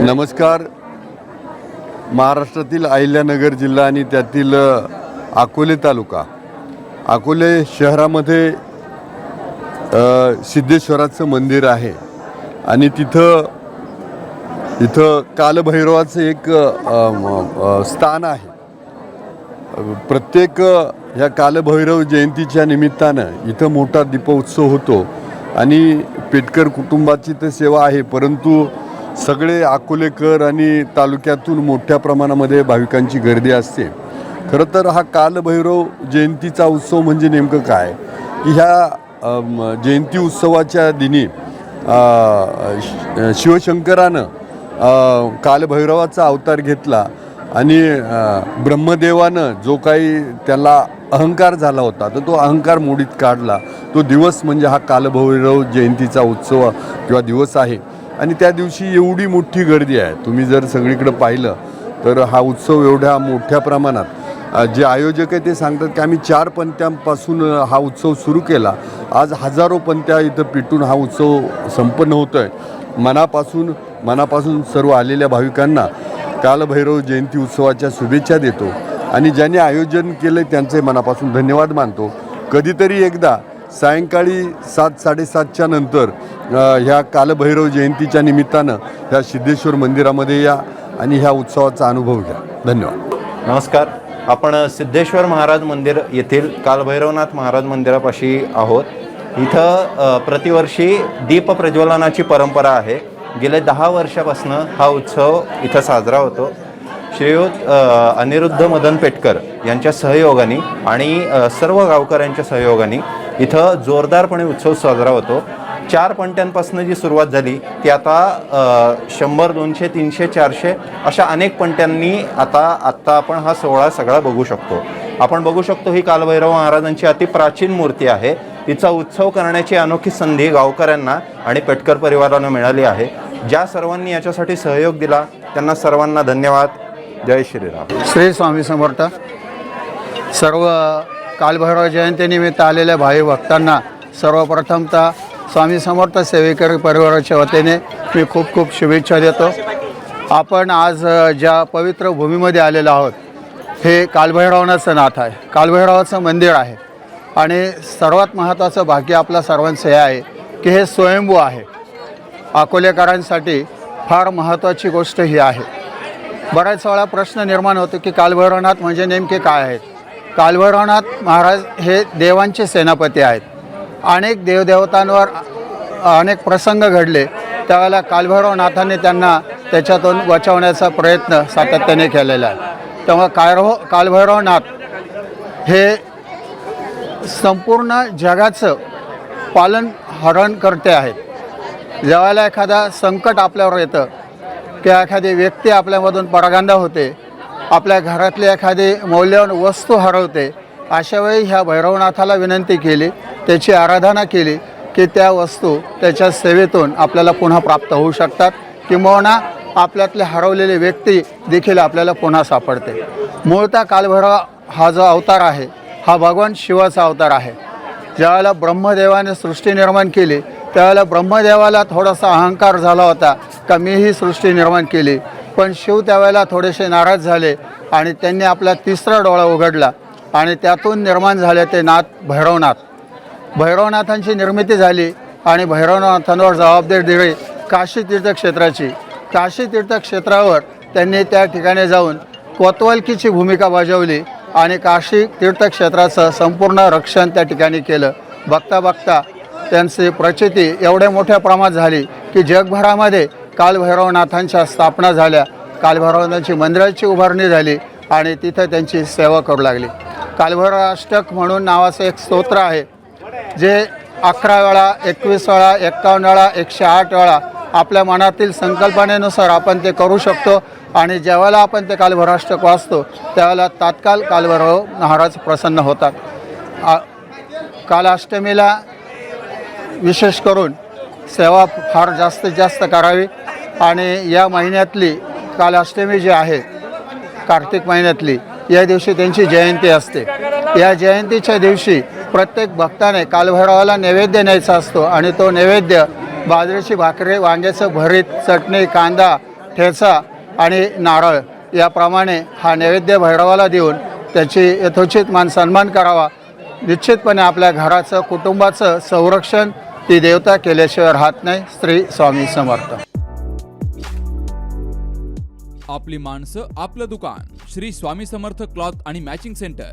नमस्कार. महाराष्ट्रातील अहिल्यानगर जिल्हा आणि त्यातील अकोले तालुका. अकोले शहरामध्ये सिद्धेश्वराचं मंदिर आहे. आणि तिथं इथं कालभैरवाचं एक स्थान आहे. प्रत्येक ह्या कालभैरव जयंतीच्या निमित्तानं इथं मोठा दीपोत्सव होतो. आणि पेटकर कुटुंबाची तर सेवा आहे परंतु सगळे अकोलेकर आणि तालुक्यातून मोठ्या प्रमाणामध्ये भाविकांची गर्दी असते. खरं तर हा कालभैरव जयंतीचा उत्सव म्हणजे नेमकं काय? की ह्या जयंती उत्सवाच्या दिनी श- शिवशंकरानं कालभैरवाचा अवतार घेतला आणि ब्रह्मदेवानं जो काही त्याला अहंकार झाला होता तर तो अहंकार मोडीत काढला. तो दिवस म्हणजे हा कालभैरव जयंतीचा उत्सव किंवा दिवस आहे. आणि त्या दिवशी एवढी मोठी गर्दी आहे. तुम्ही जर सगळीकडे पाहिलं तर हा उत्सव एवढ्या मोठ्या प्रमाणात जे आयोजक आहे ते सांगतात की आम्ही चार पंथ्यांपासून हा उत्सव सुरू केला. आज हजारो पंथ्या इथं पिटून हा उत्सव संपन्न होतो आहे मनापासून मनापासून सर्व आलेल्या भाविकांना कालभैरव जयंती उत्सवाच्या शुभेच्छा देतो. आणि ज्यांनी आयोजन केलं त्यांचे मनापासून धन्यवाद मानतो. कधीतरी एकदा सायंकाळी सात साडेसातच्या नंतर ह्या कालभैरव जयंतीच्या निमित्तानं ह्या सिद्धेश्वर मंदिरामध्ये या आणि ह्या उत्सवाचा अनुभव घ्या. धन्यवाद. नमस्कार. आपण सिद्धेश्वर महाराज मंदिर येथील कालभैरवनाथ महाराज मंदिरापाशी आहोत. इथं प्रतिवर्षी दीप प्रज्वलनाची परंपरा आहे. गेल्या दहा वर्षापासून हा उत्सव इथं साजरा होतो. श्रीयुत अनिरुद्ध मदन पेटकर यांच्या सहयोगाने आणि सर्व गावकऱ्यांच्या सहयोगाने इथं जोरदारपणे उत्सव साजरा होतो. चार पंट्यांपासून जी सुरुवात झाली ती आता शंभर दोनशे तीनशे चारशे अशा अनेक पंट्यांनी आता आत्ता आपण हा सोहळा सगळा बघू शकतो. आपण बघू शकतो ही कालभैरव महाराजांची अति प्राचीन मूर्ती आहे. तिचा उत्सव करण्याची अनोखी संधी गावकऱ्यांना आणि पेटकर परिवारांना मिळाली आहे. ज्या सर्वांनी याच्यासाठी सहयोग दिला त्यांना सर्वांना धन्यवाद. जय श्रीराम. श्री स्वामी समर्थ. सर्व कालभैरव जयंतीनिमित्त आलेल्या भाई भक्तांना सर्वप्रथमतः स्वामी समर्थ सेवेकर परिवाराच्या वतीने मी खूप खूप शुभेच्छा देतो. आपण आज ज्या पवित्र भूमीमध्ये आलेलो आहोत हे कालभैरवनाचं नाथ आहे. कालभैरवाचं मंदिर आहे. आणि सर्वात महत्त्वाचं भाग्य आपल्या सर्वांचं हे आहे की हे स्वयंभू आहे. अकोलेकरांसाठी फार महत्त्वाची गोष्ट ही आहे. बऱ्याच वेळा प्रश्न निर्माण होतो की कालभैरवनाथ म्हणजे नेमके काय आहेत कालभैरवनाथ महाराज हे देवांचे सेनापती आहेत. अनेक देवदेवतांवर अनेक प्रसंग घडले. त्यावेळेला कालभैरवनाथाने त्यांना त्याच्यातून वाचवण्याचा प्रयत्न सातत्याने केलेला आहे. तेव्हा कालभो कालभैरवनाथ हे संपूर्ण जगाचं पालन हरण करते आहेत. ज्यावेळेला एखादा संकट आपल्यावर येतं किंवा एखादी व्यक्ती आपल्यामधून परागंदा होते आपल्या घरातली एखादी मौल्यवान वस्तू हरवते अशा वेळी ह्या भैरवनाथाला विनंती केली त्याची आराधना केली की त्या वस्तू त्याच्या सेवेतून आपल्याला पुन्हा प्राप्त होऊ शकतात. किंबहुना आपल्यातले हरवलेले व्यक्ती देखील आपल्याला पुन्हा सापडते. मूळतः कालभैरव हा जो अवतार आहे हा भगवान शिवाचा अवतार आहे. ज्यावेळेला ब्रह्मदेवाने सृष्टी निर्माण केली त्यावेळेला ब्रह्मदेवाला थोडासा अहंकार झाला होता का मी ही सृष्टी निर्माण केली. पण शिव त्यावेळेला थोडेसे नाराज झाले आणि त्यांनी आपला तिसरा डोळा उघडला आणि त्यातून निर्माण झाले ते नाथ भैरवनाथ. भैरवनाथांची निर्मिती झाली आणि भैरवनाथांवर जबाबदारी दिली काशी तीर्थक्षेत्राची. काशी तीर्थक्षेत्रावर त्यांनी त्या ठिकाणी जाऊन कोतवालकीची भूमिका बजावली आणि काशी तीर्थक्षेत्राचं संपूर्ण रक्षण त्या ठिकाणी केलं. बघता बघता त्यांची प्रचिती एवढ्या मोठ्या प्रमाणात झाली की जगभरामध्ये कालभैरवनाथांच्या स्थापना झाल्या. कालभैरवनाथांची मंदिराची उभारणी झाली आणि तिथं त्यांची सेवा करू लागली. कालभैरव अष्टक म्हणून नावाचं एक स्तोत्र आहे. जे अकरा वेळा एकवीस वेळा एक्कावन्न वेळा एकशे आठ वेळा आपल्या मनातील संकल्पनेनुसार आपण ते करू शकतो आणि ज्यावेळेला आपण ते कालभराष्टक वाचतो त्यावेळेला तात्काळ कालभैरव महाराज प्रसन्न होतात. आ- विशेष करून सेवा फार जास्तीत जास्त करावी आणि या महिन्यातली कालाष्टमी जी आहे कार्तिक महिन्यातली या दिवशी त्यांची जयंती असते. या जयंतीच्या दिवशी प्रत्येक भक्ताने कालभैरवाला नैवेद्य न्यायचा असतो आणि तो नैवेद्य बाजरीची भाकरी वांग्याचं भरीत चटणी कांदा ठेचा आणि नारळ याप्रमाणे हा नैवेद्य भैरवाला देऊन त्याची यथोचित मान सन्मान करावा. निश्चितपणे आपल्या घराचं कुटुंबाचं संरक्षण ती देवता केल्याशिवाय राहत नाही. श्री स्वामी समर्थ. आपली माणसं आपलं दुकान. श्री स्वामी समर्थ क्लॉथ आणि मॅचिंग सेंटर.